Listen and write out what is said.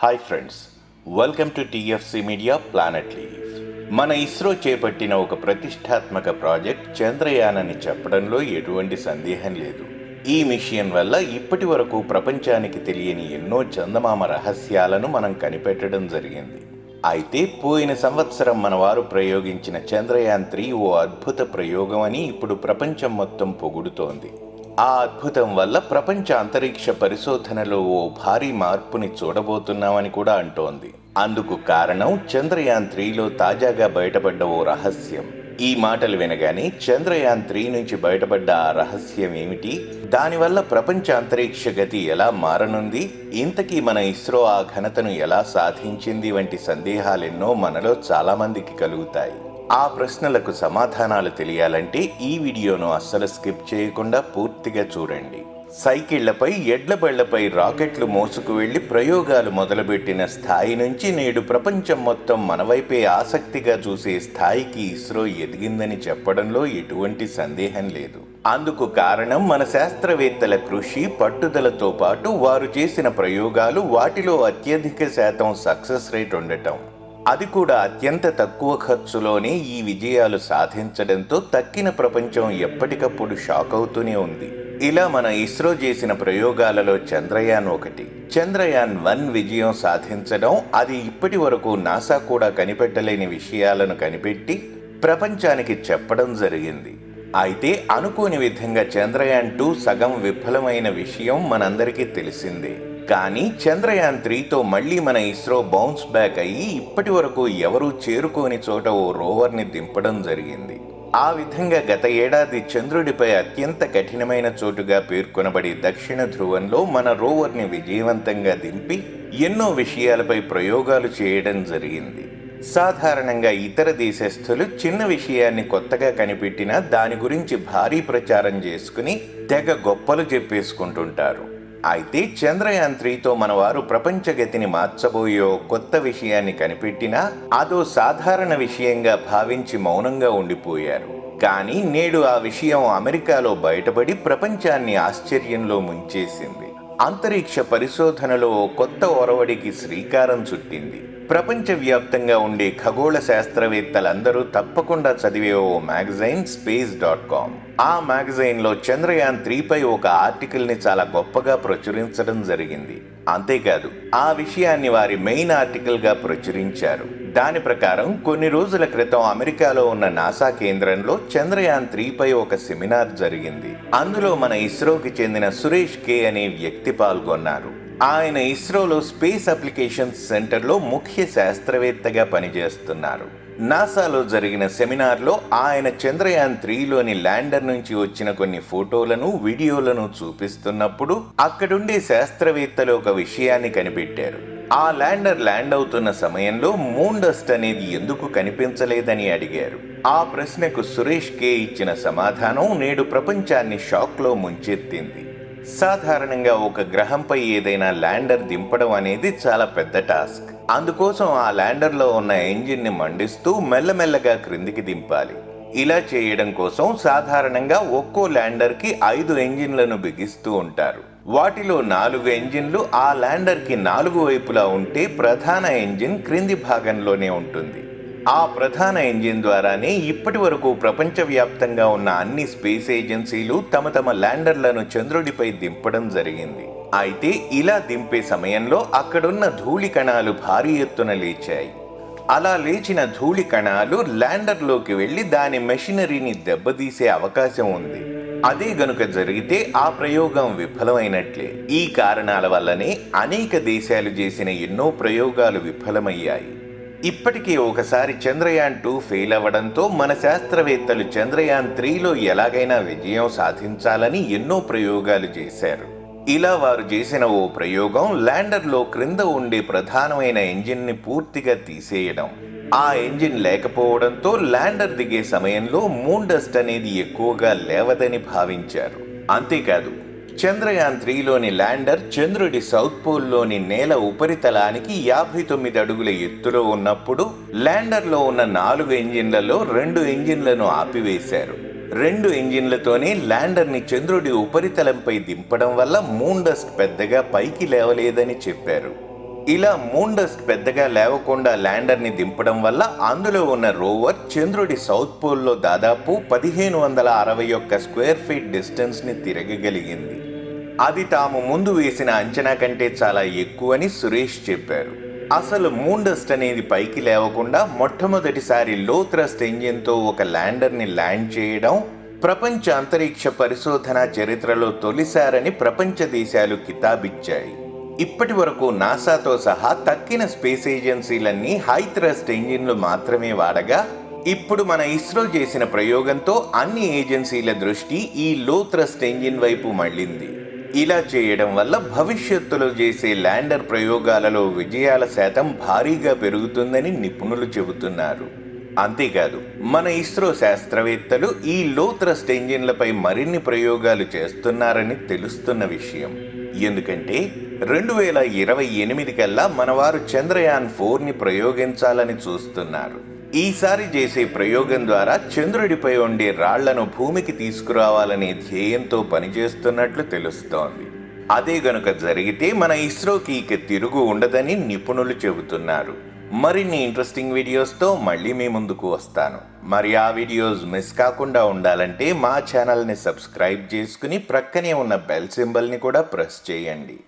Hi friends welcome to TFC media planet leave మన ఇస్రో చేపట్టిన ఒక ప్రతిష్టాత్మక ప్రాజెక్ట్ చంద్రయాన్ అని చెప్పడంలో ఎటువంటి సందేహం లేదు. ఈ మిషన్ వల్ల ఇప్పటి వరకు ప్రపంచానికి తెలియని ఎన్నో చందమామ రహస్యాలను మనం కనిపెట్టడం జరిగింది. అయితే పోయిన సంవత్సరం మన వారు ప్రయోగించిన చంద్రయాన్ త్రీ ఓ అద్భుత ప్రయోగం అని ఇప్పుడు ప్రపంచం మొత్తం పొగుడుతోంది. ఆ అద్భుతం వల్ల ప్రపంచ అంతరిక్ష పరిశోధనలో ఓ భారీ మార్పుని చూడబోతున్నామని కూడా అంటోంది. అందుకు కారణం చంద్రయాన్ త్రీలో తాజాగా బయటపడ్డ ఓ రహస్యం. ఈ మాటలు వినగానే చంద్రయాన్ త్రీ నుంచి బయటపడ్డ ఆ రహస్యం ఏమిటి? దానివల్ల ప్రపంచ అంతరిక్ష గతి ఎలా మారనుంది? ఇంతకీ మన ఇస్రో ఆ ఘనతను ఎలా సాధించింది? వంటి సందేహాలెన్నో మనలో చాలామందికి కలుగుతాయి. ఆ ప్రశ్నలకు సమాధానాలు తెలియాలంటే ఈ వీడియోను అస్సలు స్కిప్ చేయకుండా పూర్తిగా చూడండి. సైకిళ్ళపై ఎడ్లబళ్ళపై రాకెట్లు మోసుకు వెళ్ళి ప్రయోగాలు మొదలుపెట్టిన స్థాయి నుంచి నేడు ప్రపంచం మొత్తం మనవైపే ఆసక్తిగా చూసే స్థాయికి ఇస్రో ఎదిగిందని చెప్పడంలో ఎటువంటి సందేహం లేదు. అందుకు కారణం మన శాస్త్రవేత్తల కృషి పట్టుదలతో పాటు వారు చేసిన ప్రయోగాలు వాటిలో అత్యధిక శాతం సక్సెస్ రేట్ ఉండటం. అది కూడా అత్యంత తక్కువ ఖర్చులోనే ఈ విజయాలు సాధించడంతో తక్కిన ప్రపంచం ఎప్పటికప్పుడు షాక్ అవుతూనే ఉంది. ఇలా మన ఇస్రో చేసిన ప్రయోగాలలో చంద్రయాన్ ఒకటి. చంద్రయాన్ వన్ విజయం సాధించడం అది ఇప్పటి వరకు నాసా కూడా కనిపెట్టలేని విషయాలను కనిపెట్టి ప్రపంచానికి చెప్పడం జరిగింది. అయితే అనుకోని విధంగా చంద్రయాన్ టూ సగం విఫలమైన విషయం మనందరికీ తెలిసిందే. కానీ చంద్రయాన్ త్రీతో మళ్ళీ మన ఇస్రో బౌన్స్ బ్యాక్ అయ్యి ఇప్పటి వరకు ఎవరూ చేరుకోని చోట ఓ రోవర్ని దింపడం జరిగింది. ఆ విధంగా గత ఏడాది చంద్రుడిపై అత్యంత కఠినమైన చోటుగా పేర్కొనబడి దక్షిణ ధ్రువంలో మన రోవర్ని విజయవంతంగా దింపి ఎన్నో విషయాలపై ప్రయోగాలు చేయడం జరిగింది. సాధారణంగా ఇతర దేశస్థులు చిన్న విషయాన్ని కొత్తగా కనిపెట్టినా దాని గురించి భారీ ప్రచారం చేసుకుని తెగ గొప్పలు చెప్పేసుకుంటుంటారు. అయితే చంద్రయాన్ త్రీతో మన వారు ప్రపంచ గతిని మార్చబోయే కొత్త విషయాన్ని కనిపెట్టినా అదో సాధారణ విషయంగా భావించి మౌనంగా ఉండిపోయారు. కానీ నేడు ఆ విషయం అమెరికాలో బయటపడి ప్రపంచాన్ని ఆశ్చర్యంలో ముంచేసింది. అంతరిక్ష పరిశోధనలో ఓ కొత్త ఒరవడికి శ్రీకారం చుట్టింది. ప్రపంచవ్యాప్తంగా ఉండే ఖగోళ శాస్త్రవేత్తలందరూ తప్పకుండా చదివే ఓ మ్యాగజైన్ స్పేస్ డాట్ కామ్. ఆ మ్యాగజైన్లో చంద్రయాన్ త్రీపై ఒక ఆర్టికల్ని చాలా గొప్పగా ప్రచురించడం జరిగింది. అంతేకాదు ఆ విషయాన్ని వారి మెయిన్ ఆర్టికల్గా ప్రచురించారు. దాని ప్రకారం కొన్ని రోజుల క్రితం అమెరికాలో ఉన్న నాసా కేంద్రంలో చంద్రయాన్ త్రీపై ఒక సెమినార్ జరిగింది. అందులో మన ఇస్రోకి చెందిన సురేష్ కే అనే వ్యక్తి పాల్గొన్నారు. ఆయన ఇస్రోలో స్పేస్ అప్లికేషన్స్ సెంటర్లో ముఖ్య శాస్త్రవేత్తగా పనిచేస్తున్నారు. నాసాలో జరిగిన సెమినార్లో ఆయన చంద్రయాన్ త్రీలోని ల్యాండర్ నుంచి వచ్చిన కొన్ని ఫోటోలను వీడియోలను చూపిస్తున్నప్పుడు అక్కడుండే శాస్త్రవేత్తలు ఒక విషయాన్ని కనిపెట్టారు. ఆ ల్యాండర్ ల్యాండ్ అవుతున్న సమయంలో మూన్ డస్ట్ అనేది ఎందుకు కనిపించలేదని అడిగారు. ఆ ప్రశ్నకు సురేష్ కే ఇచ్చిన సమాధానం నేడు ప్రపంచాన్ని షాక్లో ముంచెత్తింది. సాధారణంగా ఒక గ్రహంపై ఏదైనా ల్యాండర్ దింపడం అనేది చాలా పెద్ద టాస్క్. అందుకోసం ఆ ల్యాండర్లో ఉన్న ఎంజిన్ని మండిస్తూ మెల్లమెల్లగా క్రిందికి దింపాలి. ఇలా చేయడం కోసం సాధారణంగా ఒక్కో ల్యాండర్కి ఐదు ఎంజిన్లను బిగిస్తూ ఉంటారు. వాటిలో నాలుగు ఎంజిన్లు ఆ ల్యాండర్కి నాలుగు వైపులా ఉంటే ప్రధాన ఎంజిన్ క్రింది భాగంలోనే ఉంటుంది. ఆ ప్రధాన ఎంజిన్ ద్వారానే ఇప్పటి వరకు ప్రపంచవ్యాప్తంగా ఉన్న అన్ని స్పేస్ ఏజెన్సీలు తమ తమ ల్యాండర్లను చంద్రుడిపై దింపడం జరిగింది. అయితే ఇలా దింపే సమయంలో అక్కడున్న ధూళి కణాలు భారీ ఎత్తున లేచాయి. అలా లేచిన ధూళి కణాలు ల్యాండర్లోకి వెళ్ళి దాని మెషినరీని దెబ్బతీసే అవకాశం ఉంది. అదే గనుక జరిగితే ఆ ప్రయోగం విఫలమైనట్లే. ఈ కారణాల వల్లనే అనేక దేశాలు చేసిన ఎన్నో ప్రయోగాలు విఫలమయ్యాయి. ఇప్పటికీ ఒకసారి చంద్రయాన్ టూ ఫెయిల్ అవ్వడంతో మన శాస్త్రవేత్తలు చంద్రయాన్ త్రీలో ఎలాగైనా విజయం సాధించాలని ఎన్నో ప్రయోగాలు చేశారు. ఇలా వారు చేసిన ఓ ప్రయోగం ల్యాండర్లో క్రింద ఉండే ప్రధానమైన ఇంజిన్ని పూర్తిగా తీసేయడం. ఆ ఎంజిన్ లేకపోవడంతో ల్యాండర్ దిగే సమయంలో మూన్ డస్ట్ అనేది ఎక్కువగా లేవదని భావించారు. అంతేకాదు చంద్రయాన్ త్రీలోని ల్యాండర్ చంద్రుడి సౌత్ పోల్లోని నేల ఉపరితలానికి యాభై తొమ్మిది అడుగుల ఎత్తులో ఉన్నప్పుడు ల్యాండర్లో ఉన్న నాలుగు ఇంజిన్లలో రెండు ఇంజిన్లను ఆపివేశారు. రెండు ఇంజిన్లతోనే ల్యాండర్ని చంద్రుడి ఉపరితలంపై దింపడం వల్ల మూన్ డస్ట్ పెద్దగా పైకి లేవలేదని చెప్పారు. ఇలా మూన్ డస్ట్ పెద్దగా లేవకుండా ల్యాండర్ని దింపడం వల్ల అందులో ఉన్న రోవర్ చంద్రుడి సౌత్ పోల్లో దాదాపు పదిహేను వందల అరవై ఒక్క స్క్వేర్ ఫీట్ డిస్టెన్స్ని తిరగగలిగింది. అది తాము ముందు వేసిన అంచనా కంటే చాలా ఎక్కువని సురేష్ చెప్పారు. అసలు మూన్ డస్ట్ అనేది పైకి లేవకుండా మొట్టమొదటిసారి లో థ్రస్ట్ ఇంజిన్తో ఒక ల్యాండర్ని ల్యాండ్ చేయడం ప్రపంచ అంతరిక్ష పరిశోధన చరిత్రలో తొలిసారని ప్రపంచ దేశాలు కితాబిచ్చాయి. ఇప్పటి వరకు నాసాతో సహా తక్కిన స్పేస్ ఏజెన్సీలన్నీ హై థ్రస్ట్ ఇంజిన్లు మాత్రమే వాడగా ఇప్పుడు మన ఇస్రో చేసిన ప్రయోగంతో అన్ని ఏజెన్సీల దృష్టి ఈ లో థ్రస్ట్ ఇంజిన్ వైపు మళ్ళింది. ఇలా చేయడం వల్ల భవిష్యత్తులో చేసే ల్యాండర్ ప్రయోగాలలో విజయాల శాతం భారీగా పెరుగుతుందని నిపుణులు చెబుతున్నారు. అంతేకాదు మన ఇస్రో శాస్త్రవేత్తలు ఈ లో థ్రస్ట్ ఇంజిన్లపై మరిన్ని ప్రయోగాలు చేస్తున్నారని తెలుస్తున్న విషయం. ఎందుకంటే రెండు వేల ఇరవై ఎనిమిది కల్లా మనవారు చంద్రయాన్ ఫోర్ని ప్రయోగించాలని చూస్తున్నారు. ఈసారి చేసే ప్రయోగం ద్వారా చంద్రుడిపై ఉండే రాళ్ళను భూమికి తీసుకురావాలనే ధ్యేయంతో పనిచేస్తున్నట్లు తెలుస్తోంది. అదే గనుక జరిగితే మన ఇస్రోకి ఇక తిరుగు ఉండదని నిపుణులు చెబుతున్నారు. మరిన్ని ఇంట్రెస్టింగ్ వీడియోస్తో మళ్ళీ మీ ముందుకు వస్తాను. మరి ఆ వీడియోస్ మిస్ కాకుండా ఉండాలంటే మా ఛానల్ని సబ్స్క్రైబ్ చేసుకుని ప్రక్కనే ఉన్న బెల్ సింబల్ని కూడా ప్రెస్ చేయండి.